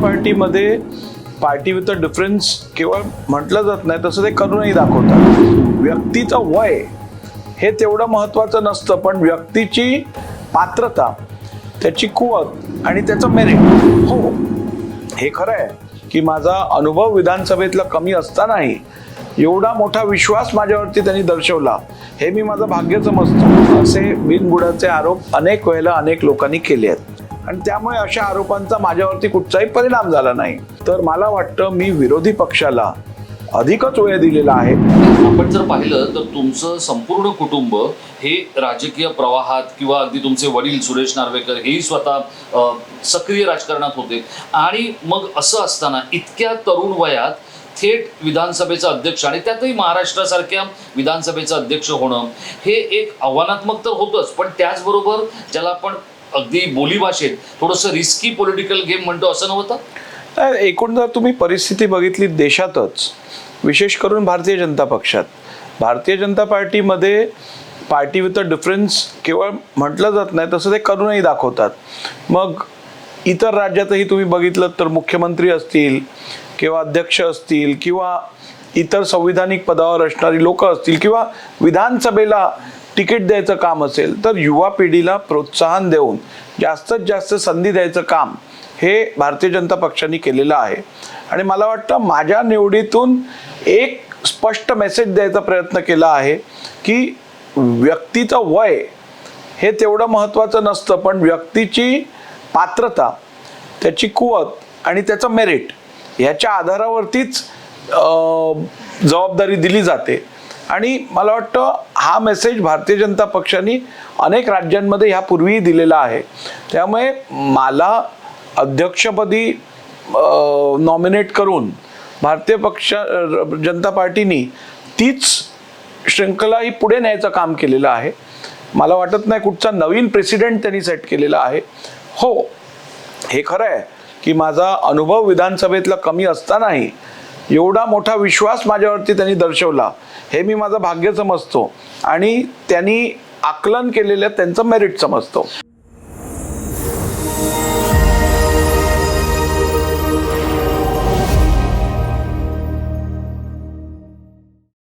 पार्टीमध्ये party with a difference केवळ म्हटलं जात नाही तसं ते करूनही दाखवतात. व्यक्तीचं वय हे तेवढं महत्त्वाचं नसतं पण व्यक्तीची पात्रता त्याची कुवत आणि त्याचं मेरिट हो, हो. हे खरं आहे की माझा अनुभव विधानसभेतला कमी असतानाही एवढा मोठा विश्वास माझ्यावरती त्यांनी दर्शवला हे मी माझं भाग्य समजतो. असे बिनबुडाचे आरोप अनेक वेळेला अनेक लोकांनी केले आहेत. आणि त्यामुळे अशा आरोपांचा माझ्यावरती कुठचाही परिणाम झाला नाही. तर मला वाटतं मी विरोधी पक्षाला अधिकच वेळ दिलेला आहे. आपण जर पाहिलं तर तुमचं संपूर्ण कुटुंब हे राजकीय प्रवाहात किंवा अगदी तुमचे वडील सुरेश नार्वेकर हेही स्वतः सक्रिय राजकारणात होते. आणि मग असं असताना इतक्या तरुण वयात थेट विधानसभेचा अध्यक्ष आणि त्यातही महाराष्ट्रासारख्या विधानसभेचं अध्यक्ष होणं हे एक आव्हानात्मक तर होतंच. पण त्याचबरोबर ज्याला आपण अगदी बोलीभाषेत थोडंसं रिस्की पॉलिटिकल गेम म्हणतो असं नव्हतं एकूण जर तुम्ही परिस्थिती बघितली देशातच विशेष करून भारतीय जनता पक्षात भारतीय जनता पार्टीमध्ये पार्टी विथ अ डिफरन्स केवळ म्हटलं जात नाही तसं ते करूनही दाखवतात. मग इतर राज्यातही तुम्ही बघितलं तर मुख्यमंत्री असतील किंवा अध्यक्ष असतील किंवा इतर संविधानिक पदावर असणारी लोक असतील किंवा विधानसभेला तिकीट द्यायचं काम असेल तर युवा पिढीला प्रोत्साहन देऊन जास्तीत जास्त संधी द्यायचं काम हे भारतीय जनता पक्षाने केलेलं आहे. आणि मला वाटतं माझ्या निवडीतून एक स्पष्ट मेसेज द्यायचा प्रयत्न केला आहे की व्यक्तीचं वय हे तेवढं महत्त्वाचं नसतं पण व्यक्तीची पात्रता त्याची कुवत आणि त्याचं मेरिट ह्याच्या आधारावरतीच जबाबदारी दिली जाते. आणि मला वाटतं हा मेसेज भारतीय जनता पक्षाने अनेक राज्यांमध्ये ह्यापूर्वीही दिलेला आहे. त्यामुळे मला अध्यक्षपदी नॉमिनेट करून भारतीय पक्ष जनता पार्टीनी तीच श्रृंखला ही पुढे न्यायचं काम केलेलं आहे. मला वाटत नाही कुठचा नवीन प्रेसिडेंट त्यांनी सेट केलेला आहे. हो हे खरं आहे की माझा अनुभव विधानसभेतला कमी असतानाही एवढा मोठा विश्वास माझ्यावरती त्यांनी दर्शवला. हे मी माझं भाग्य समजतो. आणि त्यांनी आकलन केलेलं त्यांचं मेरिट समजतो.